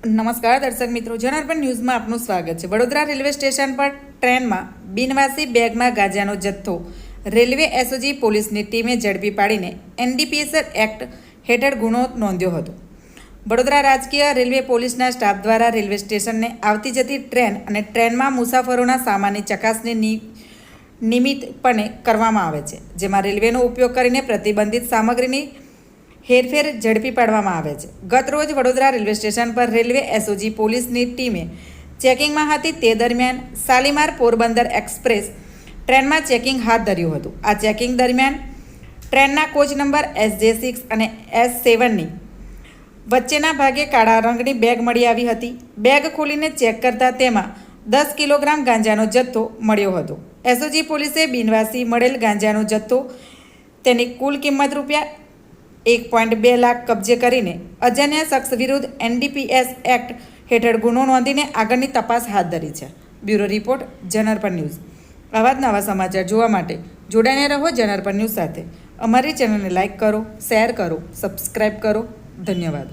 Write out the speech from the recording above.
નમસ્કાર દર્શક મિત્રો, જનાર્પણ ન્યૂઝમાં આપનું સ્વાગત છે. વડોદરા રેલવે સ્ટેશન પર ટ્રેનમાં બિનવાસી બેગમાં ગાંજાનો જથ્થો. રેલવે એસઓજી પોલીસની ટીમે ઝડપી પાડીને એનડીપીએસ એક્ટ હેઠળ ગુનો નોંધ્યો હતો. વડોદરા રાજકીય રેલવે પોલીસના સ્ટાફ દ્વારા રેલવે સ્ટેશનને આવતી જતી ટ્રેન અને ટ્રેનમાં મુસાફરોના સામાનની ચકાસણી નિયમિતપણે કરવામાં આવે છે, જેમાં રેલવેનો ઉપયોગ કરીને પ્રતિબંધિત સામગ્રીની હેરફેર ઝડપી પાડવામાં આવે છે. ગત રોજ વડોદરા રેલવે સ્ટેશન પર રેલવે એસઓજી પોલીસની ટીમે ચેકિંગમાં હતી તે દરમિયાન શાલીમાર પોરબંદર એક્સપ્રેસ ટ્રેનમાં ચેકિંગ હાથ ધર્યું હતું. આ ચેકિંગ દરમિયાન ટ્રેનના કોચ નંબર એસ જે સિક્સ અને એસ સેવનની વચ્ચેના ભાગે કાળા રંગની બેગ મળી આવી હતી. બેગ ખોલીને ચેક કરતા તેમાં દસ કિલોગ્રામ ગાંજાનો જથ્થો મળ્યો હતો. એસઓજી પોલીસે બિનવાસી મળેલ ગાંજાનો જથ્થો તેની કુલ કિંમત રૂપિયા એક પોઈન્ટ બે લાખ કબજે કરીને અજાણ્યા શખ્સ વિરુદ્ધ એનડીપીએસ એક્ટ હેઠળ ગુનો નોંધીને આગળની તપાસ હાથ ધરી છે. બ્યુરો રિપોર્ટ જનરપર ન્યૂઝ. આવા જ નવા સમાચાર જોવા માટે જોડાઈને રહો જનરપર ન્યૂઝ સાથે. અમારી ચેનલને લાઇક કરો, શેર કરો સબસ્ક્રાઈબ કરો. ધન્યવાદ.